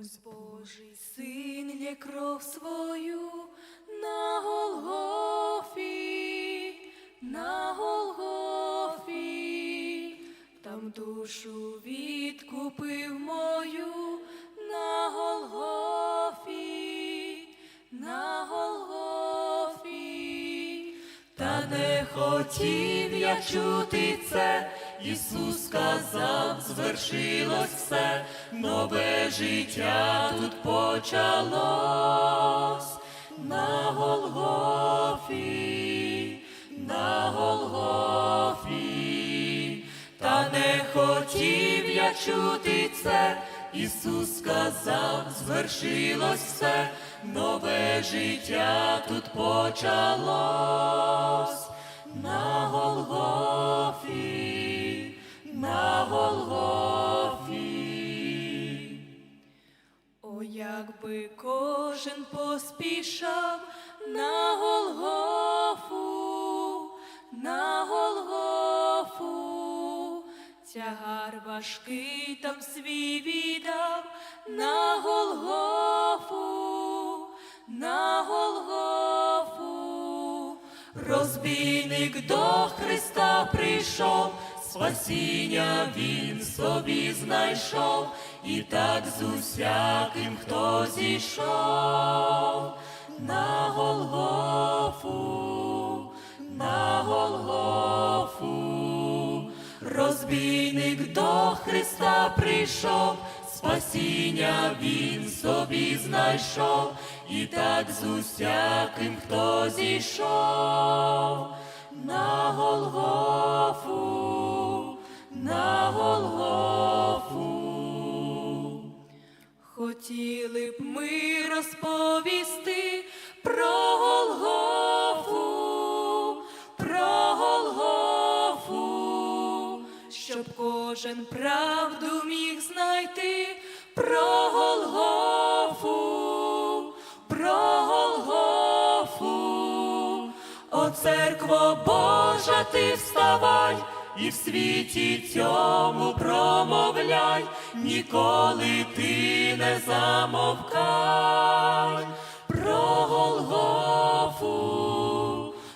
Ось Божий син лє кров свою на Голгофі, на Голгофі, там душу відкупив мою на Голгофі, на Голгофі, та не хотів я чути це. Ісус сказав, звершилось все, нове життя тут почалось на Голгофі, на Голгофі, та не хотів я чути це. Ісус сказав, звершилось все, нове життя тут почалось на Голгофі, на Голгофі. О, якби кожен поспішав на Голгофу, на Голгофу, тягар важкий там свій віддав на Голгофу, на Голгофу. Розбійник до Христа прийшов, спасіння він собі знайшов, і так з усяким, хто зійшов на Голгофу, на Голгофу. Розбійник до Христа прийшов, спасіння він собі знайшов, і так з усяким, хто зійшов на Голгофу, Хотіли б ми розповісти про Голгофу, про Голгофу, щоб кожен правду міг знайти про Голгофу, про Голгофу. О, церкво Божа, ти вставай, і в світі цьому промовляй, ніколи ти не замовкай. Про Голгофу,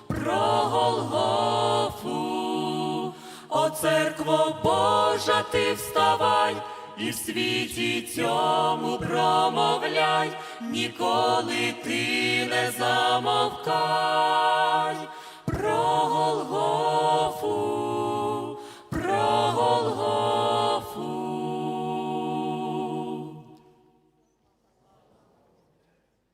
про Голгофу. О, церкво Божа, ти вставай, і в світі цьому промовляй, ніколи ти не замовкай.